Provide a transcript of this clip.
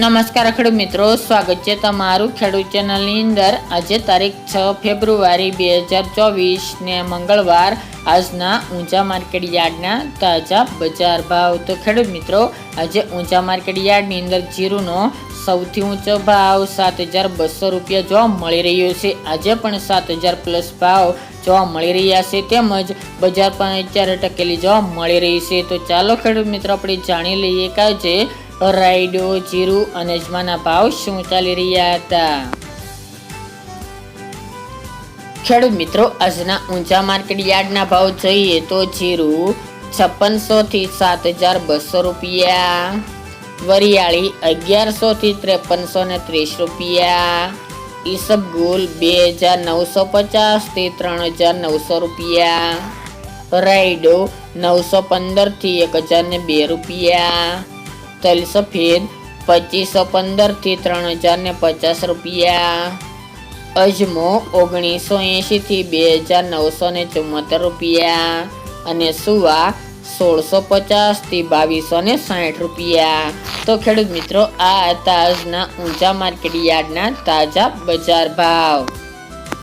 નમસ્કાર ખેડૂત મિત્રો, સ્વાગત છે તમારું ખેડૂત ચેનલની અંદર. આજે તારીખ છ ફેબ્રુઆરી બે હજાર ચોવીસ ને મંગળવાર. આજના ઊંચા માર્કેટ યાર્ડના તાજા બજાર ભાવ. તો ખેડૂત મિત્રો, આજે ઊંચા માર્કેટ યાર્ડની અંદર જીરુનો સૌથી ઊંચો ભાવ સાત હજાર બસો રૂપિયા જોવા મળી રહ્યો છે. આજે પણ સાત હજાર પ્લસ ભાવ જોવા મળી રહ્યા છે. તેમજ બજાર પણ અત્યારે ટકેલી જોવા મળી રહી છે. તો ચાલો ખેડૂત મિત્રો, આપણે જાણી લઈએ કે આજે રાયડો, જીરું અને અજમાના ભાવ શું ચાલી રહ્યા હતા? ખેડૂત મિત્રો, આજના ઊંચા માર્કેટ યાર્ડના ભાવ જોઈએ તો જીરું છપ્પનસો થી સાત હજાર બસો રૂપિયા, વરિયાળી અગિયારસો થી ત્રેપનસો ને ત્રીસ રૂપિયા ઈસબગુલ બે હજાર નવસો પચાસથી ત્રણ હજાર નવસો રૂપિયા, રાયડો નવસો પંદરથી એક હજાર ને બે રૂપિયા તલ સફેદ પચીસો પંદરથી ત્રણ હજારને પચાસ રૂપિયા. અજમો ઓગણીસો એંશીથી બે હજાર નવસો ને ચુમ્મોતેર રૂપિયા. અને સુવા સોળસો પચાસથી બાવીસો ને સાઠ રૂપિયા. તો ખેડૂત મિત્રો, આ હતા આજના ઊંચા માર્કેટ યાર્ડના તાજા બજાર ભાવ.